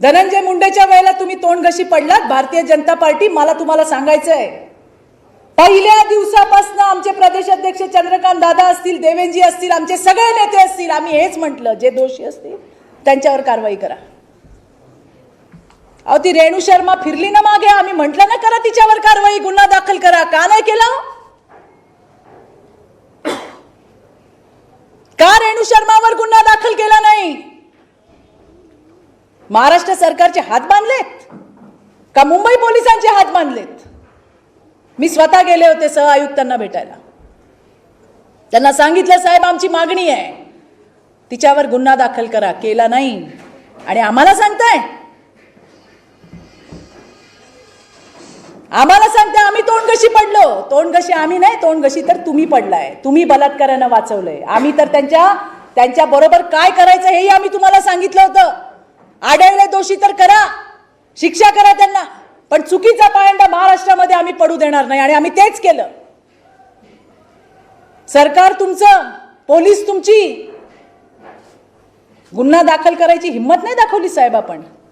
धनंजय मुंडेच्या वेळेला तुम्ही तोंड घशी पडलात. भारतीय जनता पार्टी मला तुम्हाला सांगायचं आहे पहिल्या दिवसापासून आमचे प्रदेश अध्यक्ष चंद्रकांत दादा असतील देवेंजी असतील आमचे सगळे नेते असतील आम्ही हेच म्हटलं. जे दोषी असतील त्यांच्यावर कारवाई करा. अहो ती रेणू शर्मा फिरली ना मागे. आम्ही म्हटलं ना करा तिच्यावर कारवाई. गुन्हा दाखल करा. का नाही केला? का रेणू शर्मावर गुन्हा दाखल केला नाही? महाराष्ट्र सरकारचे हात बांधलेत? का मुंबई पोलिसांचे हात बांधलेत? मी स्वतः गेले होते सहआयुक्तांना भेटायला. त्यांना सांगितलं साहेब आमची मागणी आहे. तिच्यावर गुन्हा दाखल करा केला नाही. आणि आम्हाला सांगताय. आम्हाला सांगताय आम्ही तोंड कशी पडलो. तोंड कशी आम्ही नाही तोंड कशी तर तुम्ही पडलाय. तुम्ही बलात्कारानं वाचवलंय. आम्ही तर त्यांच्या त्यांच्या बरोबर काय करायचं हेही आम्ही तुम्हाला सांगितलं होतं. आढळले दोषी तर करा. शिक्षा करा त्यांना. पण चुकीचा पायंडा महाराष्ट्रामध्ये आम्ही पडू देणार नाही आणि आम्ही तेच केलं. सरकार तुमचं पोलीस तुमची. गुन्हा दाखल करायची हिंमत नाही दाखवली साहेब आपण.